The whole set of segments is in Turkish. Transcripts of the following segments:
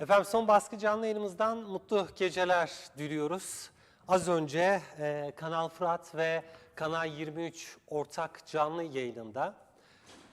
Efendim son baskı canlı yayınımızdan mutlu geceler diliyoruz. Az önce e, Kanal Fırat ve Kanal 23 ortak canlı yayınında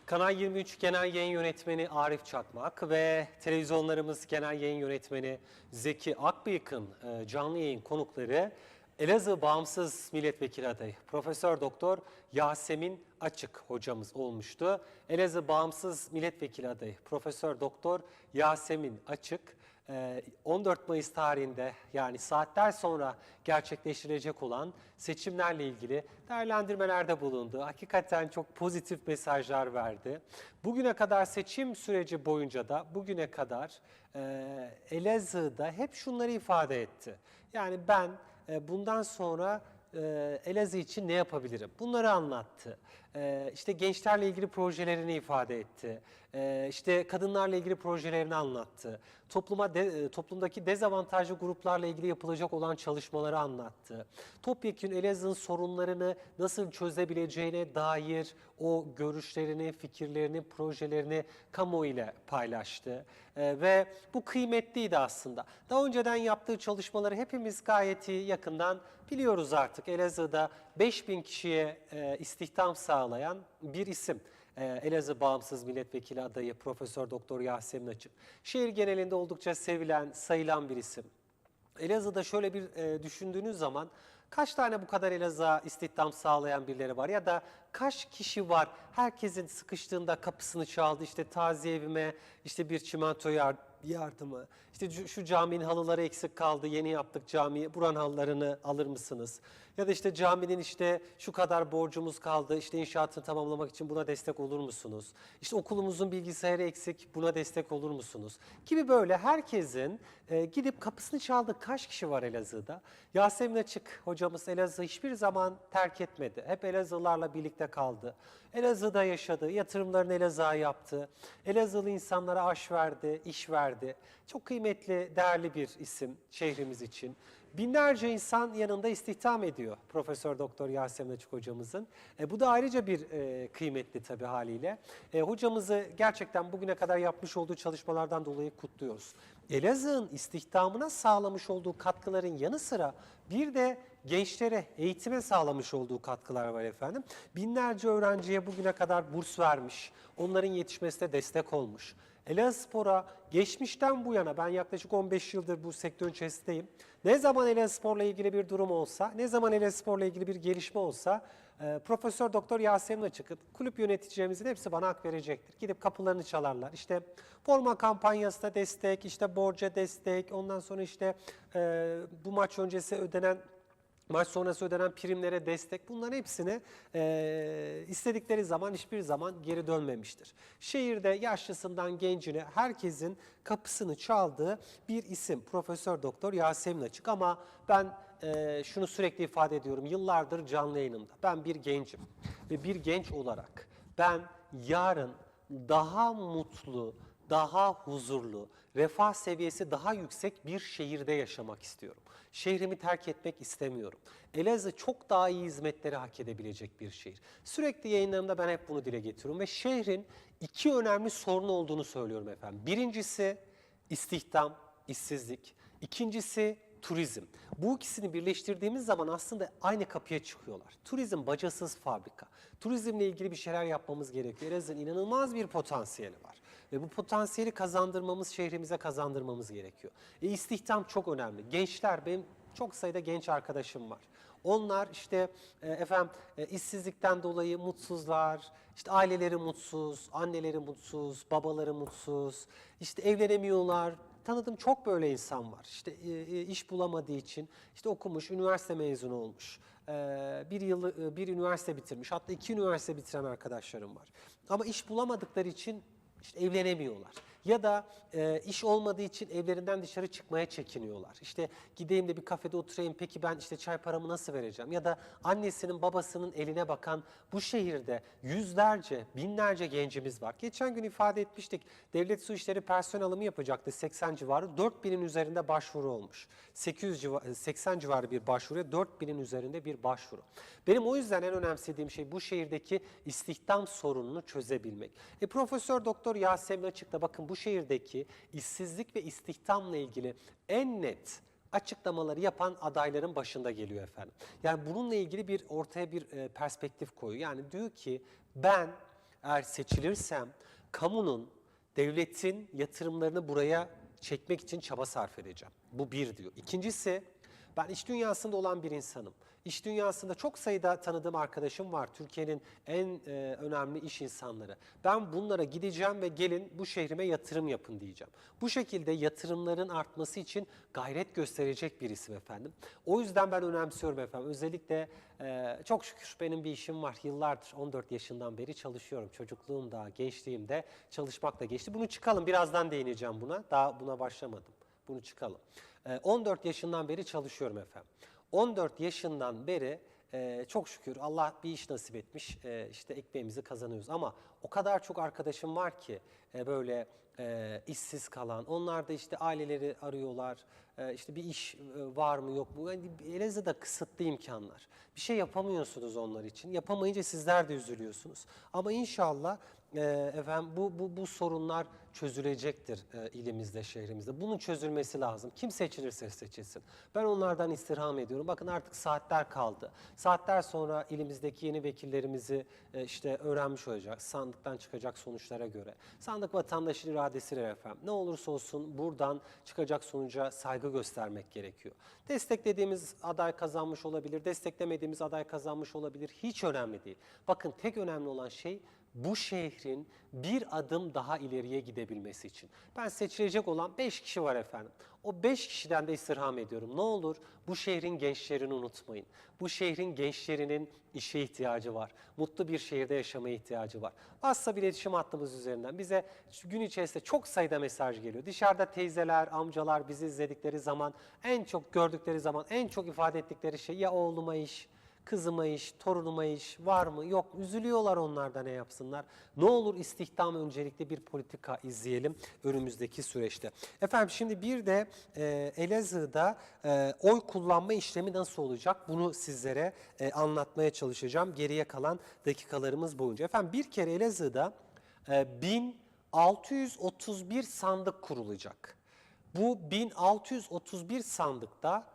Kanal 23 Genel Yayın Yönetmeni Arif Çakmak ve televizyonlarımız Genel Yayın Yönetmeni Zeki Akbıyık'ın e, canlı yayın konukları Elazığ Bağımsız Milletvekili adayı Profesör Doktor Yasemin Açık hocamız olmuştu. Elazığ Bağımsız Milletvekili adayı Profesör Doktor Yasemin Açık e, 14 Mayıs tarihinde yani saatler sonra gerçekleştirilecek olan seçimlerle ilgili değerlendirmelerde bulundu. Hakikaten çok pozitif mesajlar verdi. Bugüne kadar seçim süreci boyunca da bugüne kadar e, Elazığ'da hep şunları ifade etti. Yani ben e, bundan sonra e, Elazığ için ne yapabilirim? Bunları anlattı. E, işte gençlerle ilgili projelerini ifade etti. E, işte kadınlarla ilgili projelerini anlattı. Topluma e, toplumdaki dezavantajlı gruplarla ilgili yapılacak olan çalışmaları anlattı. Topyekun Elazığ'ın sorunlarını nasıl çözebileceğine dair o görüşlerini, fikirlerini, projelerini kamuoyuyla paylaştı. E, ve bu kıymetliydi aslında. Daha önceden yaptığı çalışmaları hepimiz gayet iyi yakından biliyoruz artık. Elazığ'da 5000 kişiye e, istihdam sağlayan bir isim. E, Elazığ Bağımsız Milletvekili adayı Profesör Doktor Yasemin Açık. Şehir genelinde oldukça sevilen, sayılan bir isim. Elazığ'da şöyle bir e, düşündüğünüz zaman kaç tane bu kadar Elazığ'a istihdam sağlayan birileri var ya da kaç kişi var herkesin sıkıştığında kapısını çaldı işte taziye evime işte bir çimento yar- yardımı işte şu- caminin halıları eksik kaldı yeni yaptık camiyi buranın halılarını alır mısınız? Ya da işte caminin işte şu kadar borcumuz kaldı işte inşaatını tamamlamak için buna destek olur musunuz? İşte okulumuzun bilgisayarı eksik buna destek olur musunuz? Gibi böyle herkesin e, gidip kapısını çaldığı kaç kişi var Elazığ'da? Yasemin Açık hocamız Elazığ hiçbir zaman terk etmedi. Hep Elazığlılarla birlikte kaldı. Elazığ'da yaşadı, yatırımlarını Elazığ'a yaptı. Elazığlı insanlara aş verdi, iş verdi. Çok kıymetli, değerli bir isim şehrimiz için. Binlerce insan yanında istihdam ediyor Profesör Doktor Yasemin Açık hocamızın. E, bu da ayrıca bir e, kıymetli tabii haliyle. E, hocamızı gerçekten bugüne kadar yapmış olduğu çalışmalardan dolayı kutluyoruz. Elazığ'ın istihdamına sağlamış olduğu katkıların yanı sıra bir de gençlere eğitime sağlamış olduğu katkılar var efendim. Binlerce öğrenciye bugüne kadar burs vermiş, onların yetişmesine destek olmuş. Elazığspor'a geçmişten bu yana ben yaklaşık 15 yıldır bu sektörün içerisindeyim. Ne zaman Elazığspor'la ilgili bir durum olsa, ne zaman Elazığspor'la ilgili bir gelişme olsa e, Profesör Doktor Yasemin Açık, kulüp yöneticilerimizin hepsi bana hak verecektir. Gidip kapılarını çalarlar. İşte forma kampanyasına destek, işte borca destek, ondan sonra işte e, bu maç öncesi ödenen Maç sonrası ödenen primlere destek bunların hepsini e, istedikleri zaman hiçbir zaman geri dönmemiştir. Şehirde yaşlısından gencine herkesin kapısını çaldığı bir isim Profesör Doktor Yasemin Açık ama ben e, şunu sürekli ifade ediyorum yıllardır canlı yayınımda. Ben bir gencim ve bir genç olarak ben yarın daha mutlu, daha huzurlu, refah seviyesi daha yüksek bir şehirde yaşamak istiyorum. Şehrimi terk etmek istemiyorum. Elazığ çok daha iyi hizmetleri hak edebilecek bir şehir. Sürekli yayınlarımda ben hep bunu dile getiriyorum ve şehrin iki önemli sorunu olduğunu söylüyorum efendim. Birincisi istihdam, işsizlik. İkincisi turizm. Bu ikisini birleştirdiğimiz zaman aslında aynı kapıya çıkıyorlar. Turizm bacasız fabrika. Turizmle ilgili bir şeyler yapmamız gerekiyor. Elazığ'ın inanılmaz bir potansiyeli var. Ve bu potansiyeli kazandırmamız, şehrimize kazandırmamız gerekiyor. E, istihdam çok önemli. Gençler, benim çok sayıda genç arkadaşım var. Onlar işte e, efendim e, işsizlikten dolayı mutsuzlar, işte aileleri mutsuz, anneleri mutsuz, babaları mutsuz, işte evlenemiyorlar, tanıdığım çok böyle insan var. İşte e, e, iş bulamadığı için işte okumuş, üniversite mezunu olmuş. Bir yıl bir üniversite bitirmiş. Hatta iki üniversite bitiren arkadaşlarım var. Ama iş bulamadıkları için işte evlenemiyorlar. Ya da e, iş olmadığı için evlerinden dışarı çıkmaya çekiniyorlar. İşte gideyim de bir kafede oturayım peki ben işte çay paramı nasıl vereceğim? Ya da annesinin babasının eline bakan bu şehirde yüzlerce, binlerce gencimiz var. Geçen gün ifade etmiştik. Devlet Su İşleri personel alımı yapacaktı 80 civarı. 4000'in üzerinde başvuru olmuş. 800 civarı, 80 civarı bir başvuruya 4000'in üzerinde bir başvuru. Benim o yüzden en önemsediğim şey bu şehirdeki istihdam sorununu çözebilmek. E, Profesör Doktor Yasemin Açık da bakın bu şehirdeki işsizlik ve istihdamla ilgili en net açıklamaları yapan adayların başında geliyor efendim. Yani bununla ilgili bir ortaya bir e, perspektif koyuyor. Yani diyor ki ben eğer seçilirsem kamunun, devletin yatırımlarını buraya çekmek için çaba sarf edeceğim. Bu bir diyor. İkincisi ben iş dünyasında olan bir insanım. İş dünyasında çok sayıda tanıdığım arkadaşım var. Türkiye'nin en e, önemli iş insanları. Ben bunlara gideceğim ve gelin bu şehrime yatırım yapın diyeceğim. Bu şekilde yatırımların artması için gayret gösterecek bir isim efendim. O yüzden ben önemsiyorum efendim. Özellikle e, çok şükür benim bir işim var. Yıllardır 14 yaşından beri çalışıyorum. Çocukluğumda, gençliğimde çalışmakla geçti. Bunu çıkalım. Birazdan değineceğim buna. Daha buna başlamadım. Bunu çıkalım. E, 14 yaşından beri çalışıyorum efendim. 14 yaşından beri e, çok şükür Allah bir iş nasip etmiş. E, işte ekmeğimizi kazanıyoruz ama o kadar çok arkadaşım var ki e, böyle e, işsiz kalan. Onlar da işte aileleri arıyorlar. E, işte bir iş e, var mı yok mu? Yani Elazığ'da kısıtlı imkanlar. Bir şey yapamıyorsunuz onlar için. Yapamayınca sizler de üzülüyorsunuz. Ama inşallah efendim bu, bu, bu sorunlar çözülecektir e, ilimizde, şehrimizde. Bunun çözülmesi lazım. Kim seçilirse seçilsin. Ben onlardan istirham ediyorum. Bakın artık saatler kaldı. Saatler sonra ilimizdeki yeni vekillerimizi e, işte öğrenmiş olacak. Sandıktan çıkacak sonuçlara göre. Sandık vatandaşın iradesidir efendim. Ne olursa olsun buradan çıkacak sonuca saygı göstermek gerekiyor. Desteklediğimiz aday kazanmış olabilir, desteklemediğimiz aday kazanmış olabilir. Hiç önemli değil. Bakın tek önemli olan şey bu şehrin bir adım daha ileriye gidebilmesi için. Ben seçilecek olan 5 kişi var efendim. O 5 kişiden de istirham ediyorum. Ne olur bu şehrin gençlerini unutmayın. Bu şehrin gençlerinin işe ihtiyacı var. Mutlu bir şehirde yaşamaya ihtiyacı var. WhatsApp iletişim hattımız üzerinden bize gün içerisinde çok sayıda mesaj geliyor. Dışarıda teyzeler, amcalar bizi izledikleri zaman, en çok gördükleri zaman en çok ifade ettikleri şey ya oğluma iş, Kızıma iş, torunuma iş var mı? Yok. Üzülüyorlar onlar da ne yapsınlar? Ne olur istihdam öncelikli bir politika izleyelim önümüzdeki süreçte. Efendim şimdi bir de e, Elazığ'da e, oy kullanma işlemi nasıl olacak? Bunu sizlere e, anlatmaya çalışacağım geriye kalan dakikalarımız boyunca. Efendim bir kere Elazığ'da e, 1631 sandık kurulacak. Bu 1631 sandıkta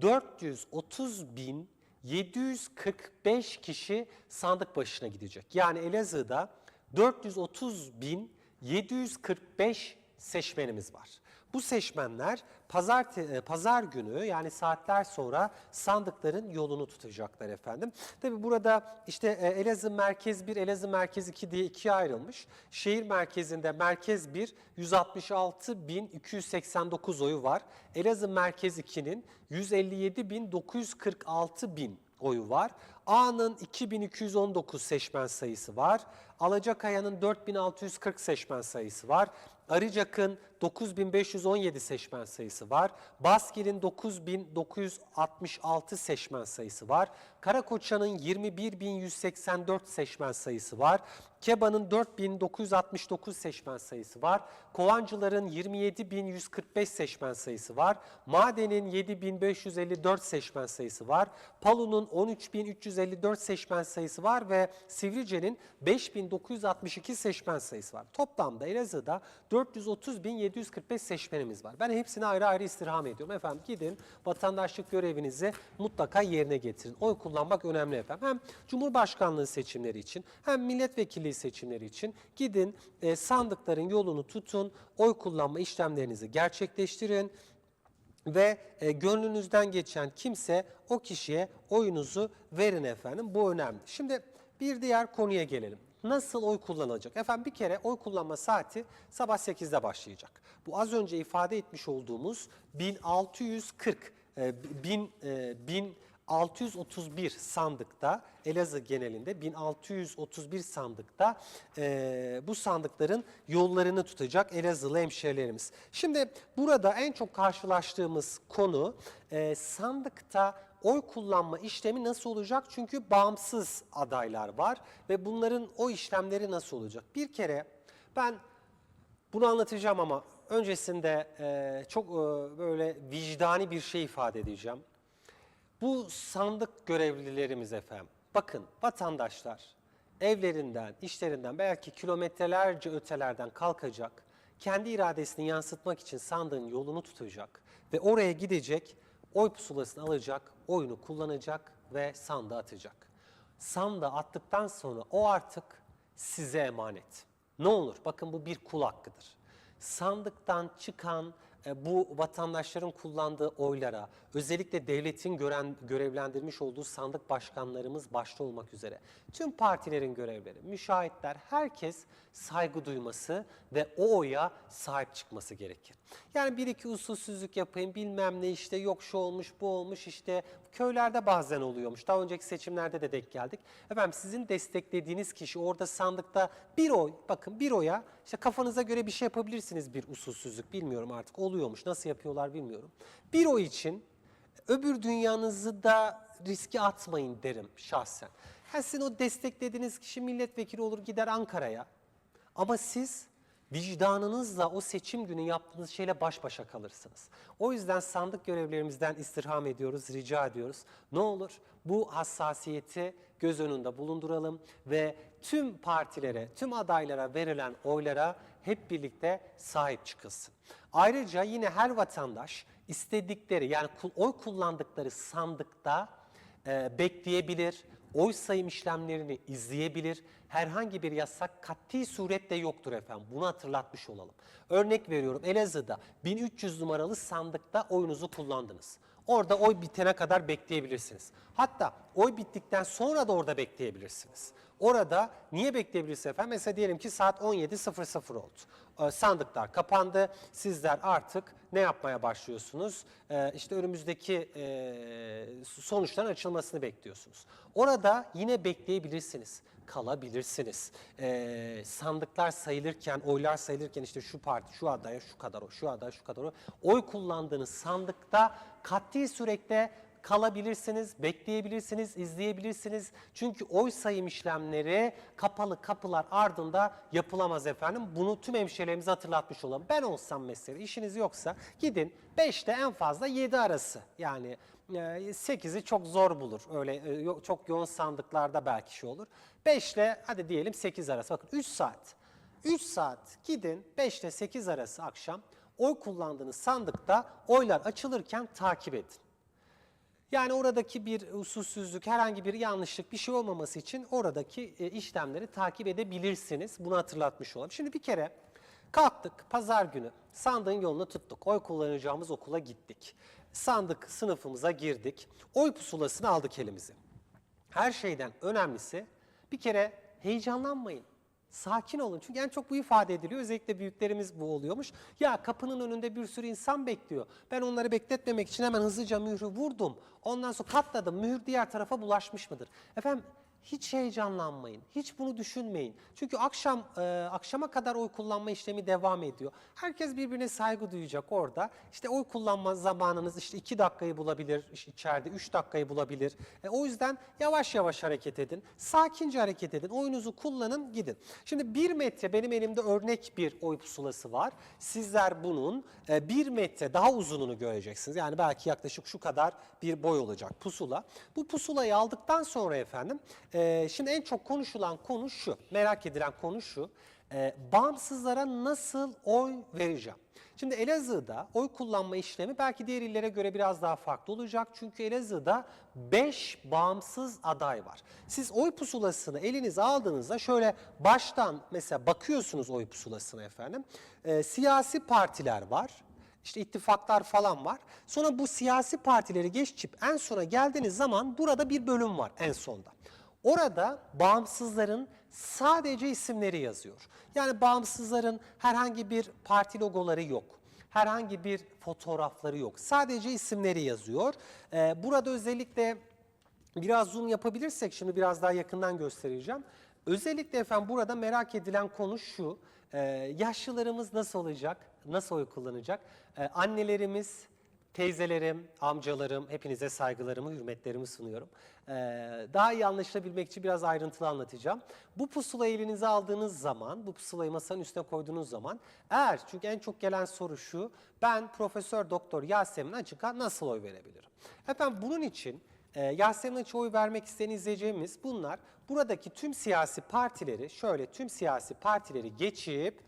430 bin 745 kişi sandık başına gidecek. Yani Elazığ'da 430 bin 745 seçmenimiz var. Bu seçmenler pazar, pazar günü yani saatler sonra sandıkların yolunu tutacaklar efendim. Tabi burada işte e, Elazığ Merkez 1, Elazığ Merkez 2 diye ikiye ayrılmış. Şehir merkezinde Merkez 1 166.289 oyu var. Elazığ Merkez 2'nin 157.946 bin oyu var. A'nın 2219 seçmen sayısı var. Alacakaya'nın 4640 seçmen sayısı var. Arıcak'ın 9517 seçmen sayısı var. Baskil'in 9966 seçmen sayısı var. Karakoçan'ın 21184 seçmen sayısı var. Keba'nın 4969 seçmen sayısı var. Kovancıların 27145 seçmen sayısı var. Maden'in 7554 seçmen sayısı var. Palu'nun 13354 seçmen sayısı var ve Sivrice'nin 5962 seçmen sayısı var. Toplamda Elazığ'da 430.745 seçmenimiz var. Ben hepsine ayrı ayrı istirham ediyorum. Efendim gidin vatandaşlık görevinizi mutlaka yerine getirin. Oy kullanmak önemli efendim. Hem Cumhurbaşkanlığı seçimleri için hem milletvekilliği seçimleri için gidin e, sandıkların yolunu tutun. Oy kullanma işlemlerinizi gerçekleştirin ve e, gönlünüzden geçen kimse o kişiye oyunuzu verin efendim. Bu önemli. Şimdi bir diğer konuya gelelim. Nasıl oy kullanılacak? Efendim bir kere oy kullanma saati sabah 8'de başlayacak. Bu az önce ifade etmiş olduğumuz 1640 e, bin, e, 1631 sandıkta Elazığ genelinde 1631 sandıkta e, bu sandıkların yollarını tutacak Elazığlı hemşehrilerimiz. Şimdi burada en çok karşılaştığımız konu e, sandıkta oy kullanma işlemi nasıl olacak? Çünkü bağımsız adaylar var ve bunların o işlemleri nasıl olacak? Bir kere ben bunu anlatacağım ama öncesinde e, çok e, böyle vicdani bir şey ifade edeceğim. Bu sandık görevlilerimiz efendim. Bakın vatandaşlar evlerinden, işlerinden belki kilometrelerce ötelerden kalkacak. Kendi iradesini yansıtmak için sandığın yolunu tutacak ve oraya gidecek, oy pusulasını alacak, oyunu kullanacak ve sandığa atacak. Sandığa attıktan sonra o artık size emanet. Ne olur bakın bu bir kul hakkıdır sandıktan çıkan e, bu vatandaşların kullandığı oylara, özellikle devletin gören, görevlendirmiş olduğu sandık başkanlarımız başta olmak üzere, tüm partilerin görevleri, müşahitler, herkes saygı duyması ve o oya sahip çıkması gerekir. Yani bir iki usulsüzlük yapayım, bilmem ne işte yok şu olmuş, bu olmuş işte köylerde bazen oluyormuş. Daha önceki seçimlerde de denk geldik. Efendim sizin desteklediğiniz kişi orada sandıkta bir oy, bakın bir oya işte kafanıza göre bir şey yapabilirsiniz bir usulsüzlük bilmiyorum artık oluyormuş nasıl yapıyorlar bilmiyorum. Bir oy için öbür dünyanızı da riske atmayın derim şahsen. Ha sizin o desteklediğiniz kişi milletvekili olur gider Ankara'ya ama siz vicdanınızla o seçim günü yaptığınız şeyle baş başa kalırsınız. O yüzden sandık görevlerimizden istirham ediyoruz, rica ediyoruz. Ne olur bu hassasiyeti göz önünde bulunduralım ve tüm partilere, tüm adaylara verilen oylara hep birlikte sahip çıkılsın. Ayrıca yine her vatandaş istedikleri yani oy kullandıkları sandıkta e, bekleyebilir, oy sayım işlemlerini izleyebilir. Herhangi bir yasak kat'i surette yoktur efendim. Bunu hatırlatmış olalım. Örnek veriyorum Elazığ'da 1300 numaralı sandıkta oyunuzu kullandınız. Orada oy bitene kadar bekleyebilirsiniz. Hatta oy bittikten sonra da orada bekleyebilirsiniz. Orada niye bekleyebilirsiniz efendim? Mesela diyelim ki saat 17.00 oldu. Ee, sandıklar kapandı. Sizler artık ne yapmaya başlıyorsunuz? Ee, işte önümüzdeki e, sonuçların açılmasını bekliyorsunuz. Orada yine bekleyebilirsiniz kalabilirsiniz. Ee, sandıklar sayılırken, oylar sayılırken işte şu parti, şu adaya şu kadar o, şu adaya şu kadar o. Oy kullandığınız sandıkta katli sürekli kalabilirsiniz, bekleyebilirsiniz, izleyebilirsiniz. Çünkü oy sayım işlemleri kapalı kapılar ardında yapılamaz efendim. Bunu tüm hemşehrilerimize hatırlatmış olalım. Ben olsam mesela işiniz yoksa gidin 5'te en fazla 7 arası yani 8'i çok zor bulur. Öyle e, çok yoğun sandıklarda belki şey olur. 5 ile hadi diyelim 8 arası. Bakın 3 saat. 3 saat gidin 5 ile 8 arası akşam oy kullandığınız sandıkta oylar açılırken takip edin. Yani oradaki bir usulsüzlük, herhangi bir yanlışlık, bir şey olmaması için oradaki e, işlemleri takip edebilirsiniz. Bunu hatırlatmış olalım. Şimdi bir kere kalktık, pazar günü sandığın yolunu tuttuk. Oy kullanacağımız okula gittik. Sandık sınıfımıza girdik. Oy pusulasını aldık elimize. Her şeyden önemlisi bir kere heyecanlanmayın. Sakin olun. Çünkü en çok bu ifade ediliyor. Özellikle büyüklerimiz bu oluyormuş. Ya kapının önünde bir sürü insan bekliyor. Ben onları bekletmemek için hemen hızlıca mührü vurdum. Ondan sonra katladım. Mühür diğer tarafa bulaşmış mıdır? Efendim hiç heyecanlanmayın. Hiç bunu düşünmeyin. Çünkü akşam e, akşama kadar oy kullanma işlemi devam ediyor. Herkes birbirine saygı duyacak orada. İşte oy kullanma zamanınız işte iki dakikayı bulabilir işte içeride, üç dakikayı bulabilir. E, o yüzden yavaş yavaş hareket edin. Sakince hareket edin. Oyunuzu kullanın, gidin. Şimdi bir metre benim elimde örnek bir oy pusulası var. Sizler bunun e, bir metre daha uzununu göreceksiniz. Yani belki yaklaşık şu kadar bir boy olacak pusula. Bu pusulayı aldıktan sonra efendim e, şimdi en çok konuşulan konu şu. Merak edilen konu şu. E, bağımsızlara nasıl oy vereceğim? Şimdi Elazığ'da oy kullanma işlemi belki diğer illere göre biraz daha farklı olacak. Çünkü Elazığ'da 5 bağımsız aday var. Siz oy pusulasını elinize aldığınızda şöyle baştan mesela bakıyorsunuz oy pusulasına efendim. E, siyasi partiler var. İşte ittifaklar falan var. Sonra bu siyasi partileri geçip en sona geldiğiniz zaman burada bir bölüm var en sonda. Orada bağımsızların sadece isimleri yazıyor. Yani bağımsızların herhangi bir parti logoları yok. Herhangi bir fotoğrafları yok. Sadece isimleri yazıyor. Ee, burada özellikle Biraz zoom yapabilirsek şimdi biraz daha yakından göstereceğim. Özellikle efendim burada merak edilen konu şu. Ee, yaşlılarımız nasıl olacak? Nasıl oy kullanacak? Ee, annelerimiz, teyzelerim, amcalarım hepinize saygılarımı, hürmetlerimi sunuyorum. Ee, daha iyi anlaşılabilmek için biraz ayrıntılı anlatacağım. Bu pusulayı elinize aldığınız zaman, bu pusulayı masanın üstüne koyduğunuz zaman eğer çünkü en çok gelen soru şu. Ben Profesör Doktor Yasemin Açık'a nasıl oy verebilirim? Efendim bunun için e, Yasemin Açık'a oy vermek isteyen izleyeceğimiz bunlar buradaki tüm siyasi partileri şöyle tüm siyasi partileri geçip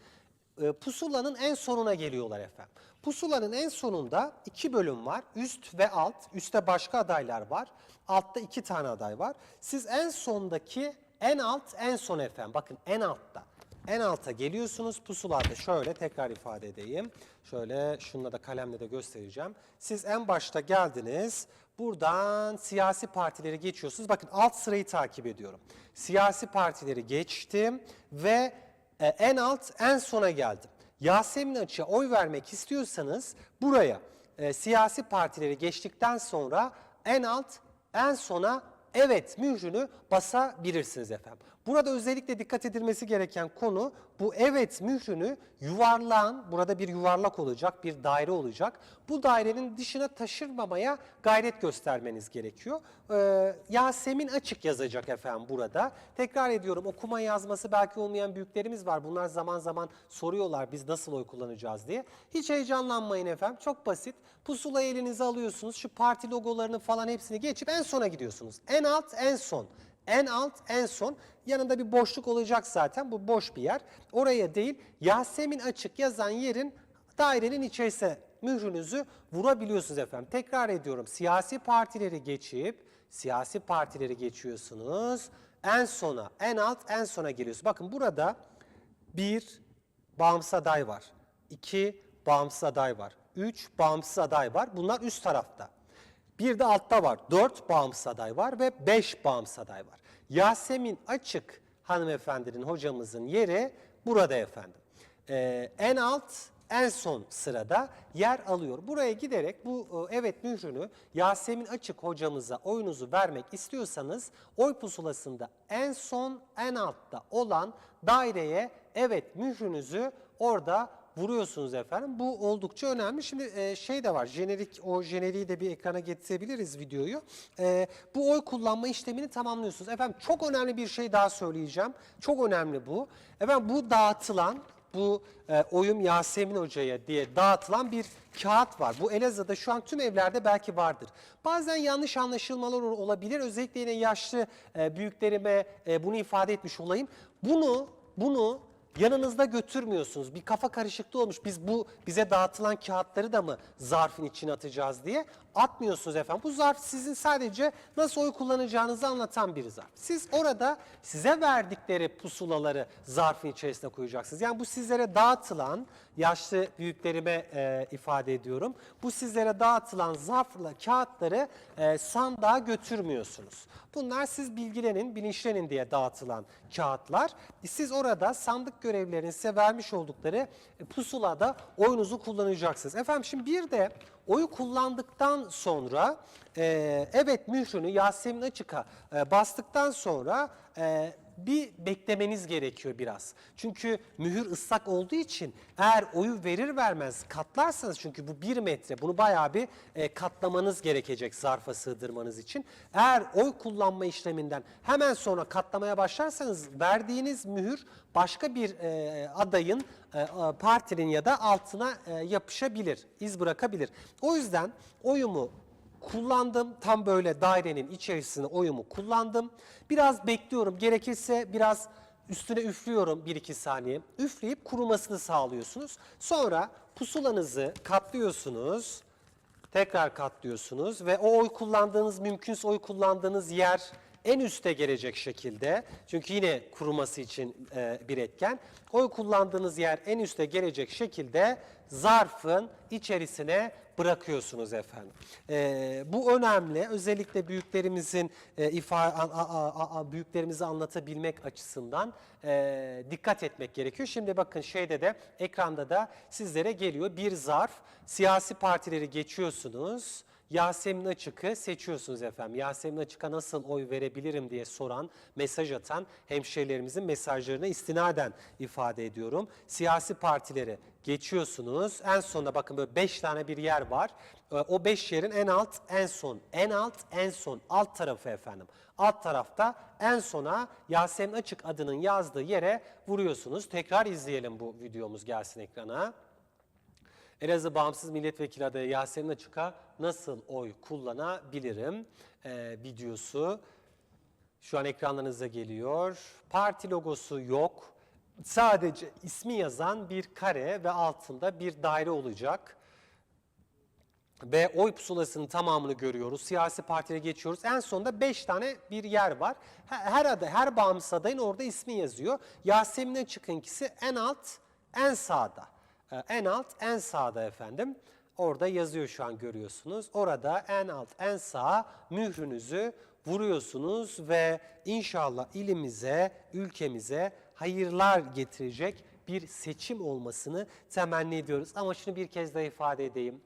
e, pusulanın en sonuna geliyorlar efendim. Pusulanın en sonunda iki bölüm var. Üst ve alt. Üstte başka adaylar var. Altta iki tane aday var. Siz en sondaki en alt en son efendim. Bakın en altta. En alta geliyorsunuz pusulada şöyle tekrar ifade edeyim. Şöyle şunla da kalemle de göstereceğim. Siz en başta geldiniz. Buradan siyasi partileri geçiyorsunuz. Bakın alt sırayı takip ediyorum. Siyasi partileri geçtim ve e, en alt en sona geldim. Yasemin Açık'a oy vermek istiyorsanız buraya e, siyasi partileri geçtikten sonra en alt en sona evet mührünü basabilirsiniz efendim. Burada özellikle dikkat edilmesi gereken konu bu evet mührünü yuvarlağın, burada bir yuvarlak olacak, bir daire olacak. Bu dairenin dışına taşırmamaya gayret göstermeniz gerekiyor. Ee, Yasemin açık yazacak efendim burada. Tekrar ediyorum okuma yazması belki olmayan büyüklerimiz var. Bunlar zaman zaman soruyorlar biz nasıl oy kullanacağız diye. Hiç heyecanlanmayın efendim. Çok basit. Pusulayı elinize alıyorsunuz. Şu parti logolarını falan hepsini geçip en sona gidiyorsunuz. En alt en son. En alt, en son. Yanında bir boşluk olacak zaten. Bu boş bir yer. Oraya değil, Yasemin açık yazan yerin dairenin içerisine mührünüzü vurabiliyorsunuz efendim. Tekrar ediyorum. Siyasi partileri geçip, siyasi partileri geçiyorsunuz. En sona, en alt, en sona geliyorsunuz. Bakın burada bir bağımsız aday var. iki bağımsız aday var. Üç bağımsız aday var. Bunlar üst tarafta. Bir de altta var. Dört bağımsız aday var ve beş bağımsız aday var. Yasemin Açık hanımefendinin hocamızın yeri burada efendim. Ee, en alt en son sırada yer alıyor. Buraya giderek bu e, evet mührünü Yasemin Açık hocamıza oyunuzu vermek istiyorsanız oy pusulasında en son en altta olan daireye evet mührünüzü orada vuruyorsunuz efendim. Bu oldukça önemli. Şimdi e, şey de var. Jenerik o jeneriği de bir ekrana getirebiliriz videoyu. E, bu oy kullanma işlemini tamamlıyorsunuz. Efendim çok önemli bir şey daha söyleyeceğim. Çok önemli bu. Efendim bu dağıtılan bu e, oyum Yasemin Hoca'ya diye dağıtılan bir kağıt var. Bu Elazığ'da şu an tüm evlerde belki vardır. Bazen yanlış anlaşılmalar ol- olabilir. Özellikle yine yaşlı e, büyüklerime e, bunu ifade etmiş olayım. Bunu bunu yanınızda götürmüyorsunuz. Bir kafa karışıklığı olmuş. Biz bu bize dağıtılan kağıtları da mı zarfın içine atacağız diye atmıyorsunuz efendim. Bu zarf sizin sadece nasıl oy kullanacağınızı anlatan bir zarf. Siz orada size verdikleri pusulaları zarfın içerisine koyacaksınız. Yani bu sizlere dağıtılan yaşlı büyüklerime e, ifade ediyorum. Bu sizlere dağıtılan zarfla kağıtları e, sandığa götürmüyorsunuz. Bunlar siz bilgilenin, bilinçlenin diye dağıtılan kağıtlar. Siz orada sandık görevlilerinin size vermiş oldukları e, pusulada oyunuzu kullanacaksınız. Efendim şimdi bir de oyu kullandıktan sonra e, evet mührünü Yasemin Açık'a e, bastıktan sonra e, bir beklemeniz gerekiyor biraz. Çünkü mühür ıslak olduğu için eğer oyu verir vermez katlarsanız çünkü bu bir metre bunu bayağı bir e, katlamanız gerekecek zarfa sığdırmanız için. Eğer oy kullanma işleminden hemen sonra katlamaya başlarsanız verdiğiniz mühür başka bir e, adayın e, partinin ya da altına e, yapışabilir, iz bırakabilir. O yüzden oyumu kullandım. Tam böyle dairenin içerisine oyumu kullandım. Biraz bekliyorum. Gerekirse biraz üstüne üflüyorum 1-2 saniye. Üfleyip kurumasını sağlıyorsunuz. Sonra pusulanızı katlıyorsunuz. Tekrar katlıyorsunuz ve o oy kullandığınız, mümkünse oy kullandığınız yer en üste gelecek şekilde. Çünkü yine kuruması için e, bir etken. Oy kullandığınız yer en üste gelecek şekilde zarfın içerisine bırakıyorsunuz efendim. E, bu önemli. Özellikle büyüklerimizin e, ifa a- a- a- büyüklerimizi anlatabilmek açısından e, dikkat etmek gerekiyor. Şimdi bakın şeyde de ekranda da sizlere geliyor bir zarf. Siyasi partileri geçiyorsunuz. Yasemin Açık'ı seçiyorsunuz efendim. Yasemin Açık'a nasıl oy verebilirim diye soran, mesaj atan hemşehrilerimizin mesajlarına istinaden ifade ediyorum. Siyasi partileri geçiyorsunuz. En sonunda bakın böyle 5 tane bir yer var. Ee, O 5 yerin en alt, en son, en alt, en son, alt tarafı efendim. Alt tarafta en sona Yasemin Açık adının yazdığı yere vuruyorsunuz. Tekrar izleyelim bu videomuz gelsin ekrana. Elazığ Bağımsız Milletvekili adayı Yasemin Açık'a nasıl oy kullanabilirim ee, videosu. Şu an ekranlarınıza geliyor. Parti logosu yok. Sadece ismi yazan bir kare ve altında bir daire olacak. Ve oy pusulasının tamamını görüyoruz. Siyasi partilere geçiyoruz. En sonunda 5 tane bir yer var. Her, aday, her bağımsız adayın orada ismi yazıyor. Yasemin Açık'ınkisi en alt, en sağda. Ee, En alt, en sağda efendim. Orada yazıyor şu an görüyorsunuz. Orada en alt, en sağ mührünüzü vuruyorsunuz ve inşallah ilimize, ülkemize hayırlar getirecek bir seçim olmasını temenni ediyoruz. Ama şunu bir kez daha ifade edeyim.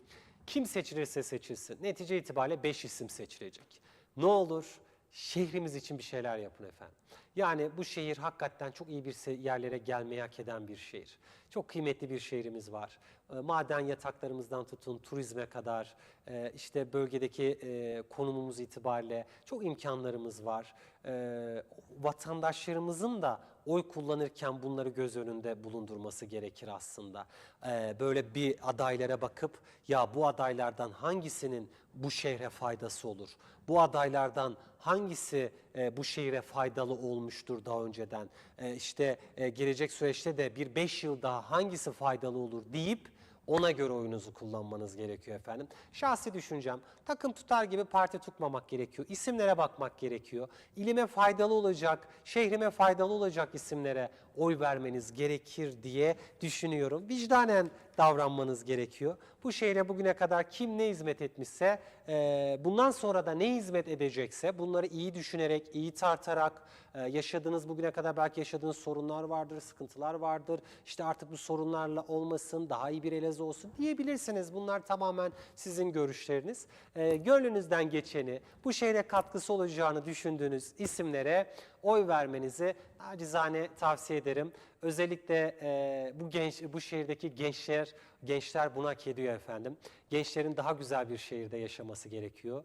Kim seçilirse seçilsin. Netice itibariyle 5 isim seçilecek. Ne olur şehrimiz için bir şeyler yapın efendim. Yani bu şehir hakikaten çok iyi bir yerlere gelmeyi hak eden bir şehir. Çok kıymetli bir şehrimiz var. E, Maden yataklarımızdan tutun turizme kadar e, işte bölgedeki e, konumumuz itibariyle çok imkanlarımız var. E, Vatandaşlarımızın da oy kullanırken bunları göz önünde bulundurması gerekir aslında. Ee, böyle bir adaylara bakıp ya bu adaylardan hangisinin bu şehre faydası olur? Bu adaylardan hangisi e, bu şehre faydalı olmuştur daha önceden? E, işte e, gelecek süreçte de bir beş yıl daha hangisi faydalı olur deyip ona göre oyunuzu kullanmanız gerekiyor efendim. Şahsi düşüncem takım tutar gibi parti tutmamak gerekiyor. İsimlere bakmak gerekiyor. İlime faydalı olacak, şehrime faydalı olacak isimlere oy vermeniz gerekir diye düşünüyorum. Vicdanen davranmanız gerekiyor. Bu şehre bugüne kadar kim ne hizmet etmişse, e, bundan sonra da ne hizmet edecekse bunları iyi düşünerek, iyi tartarak, e, yaşadığınız bugüne kadar belki yaşadığınız sorunlar vardır, sıkıntılar vardır. İşte artık bu sorunlarla olmasın, daha iyi bir Elazığ olsun diyebilirsiniz. Bunlar tamamen sizin görüşleriniz. E, gönlünüzden geçeni, bu şehre katkısı olacağını düşündüğünüz isimlere oy vermenizi acizane tavsiye ederim. Özellikle e, bu genç, bu şehirdeki gençler, gençler bunu hak ediyor efendim. Gençlerin daha güzel bir şehirde yaşaması gerekiyor.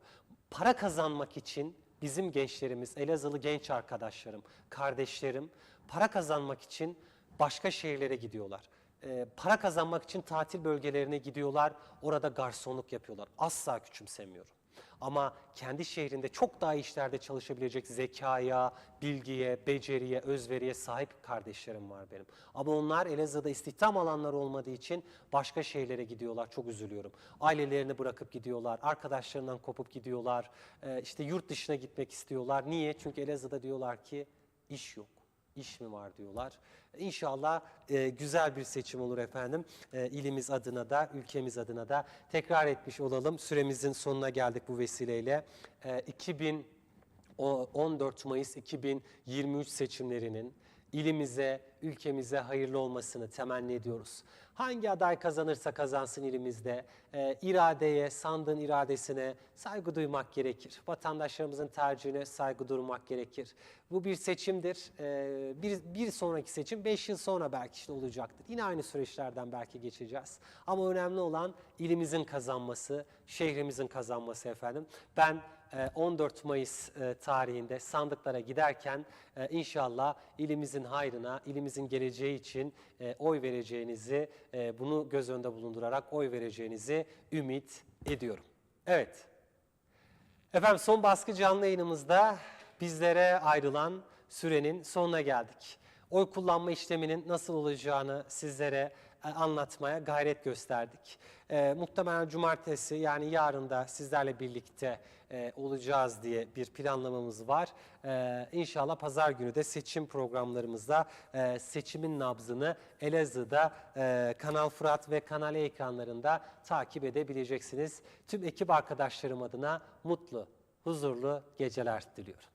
Para kazanmak için bizim gençlerimiz, Elazığlı genç arkadaşlarım, kardeşlerim para kazanmak için başka şehirlere gidiyorlar. E, para kazanmak için tatil bölgelerine gidiyorlar, orada garsonluk yapıyorlar. Asla küçümsemiyorum. Ama kendi şehrinde çok daha işlerde çalışabilecek zekaya, bilgiye, beceriye, özveriye sahip kardeşlerim var benim. Ama onlar Elazığ'da istihdam alanları olmadığı için başka şehirlere gidiyorlar. Çok üzülüyorum. Ailelerini bırakıp gidiyorlar, arkadaşlarından kopup gidiyorlar. Ee, işte yurt dışına gitmek istiyorlar. Niye? Çünkü Elazığ'da diyorlar ki iş yok iş mi var diyorlar. İnşallah e, güzel bir seçim olur efendim. E, ilimiz adına da, ülkemiz adına da tekrar etmiş olalım. Süremizin sonuna geldik bu vesileyle. E, 2000 o 14 Mayıs 2023 seçimlerinin ilimize, ülkemize hayırlı olmasını temenni ediyoruz. Hangi aday kazanırsa kazansın ilimizde, e, iradeye, sandığın iradesine saygı duymak gerekir. Vatandaşlarımızın tercihine saygı durmak gerekir. Bu bir seçimdir. E, bir, bir sonraki seçim 5 yıl sonra belki işte olacaktır. Yine aynı süreçlerden belki geçeceğiz. Ama önemli olan ilimizin kazanması, şehrimizin kazanması efendim. Ben 14 Mayıs e, tarihinde sandıklara giderken e, inşallah ilimizin hayrına, ilimizin geleceği için e, oy vereceğinizi, bunu göz önünde bulundurarak oy vereceğinizi ümit ediyorum. Evet. Efendim son baskı canlı yayınımızda bizlere ayrılan sürenin sonuna geldik. Oy kullanma işleminin nasıl olacağını sizlere anlatmaya gayret gösterdik. E, muhtemelen cumartesi yani yarın da sizlerle birlikte e, olacağız diye bir planlamamız var. E, inşallah pazar günü de seçim programlarımızda e, seçimin nabzını Elazığ'da e, Kanal Fırat ve Kanal E ekranlarında takip edebileceksiniz. Tüm ekip arkadaşlarım adına mutlu, huzurlu geceler diliyorum.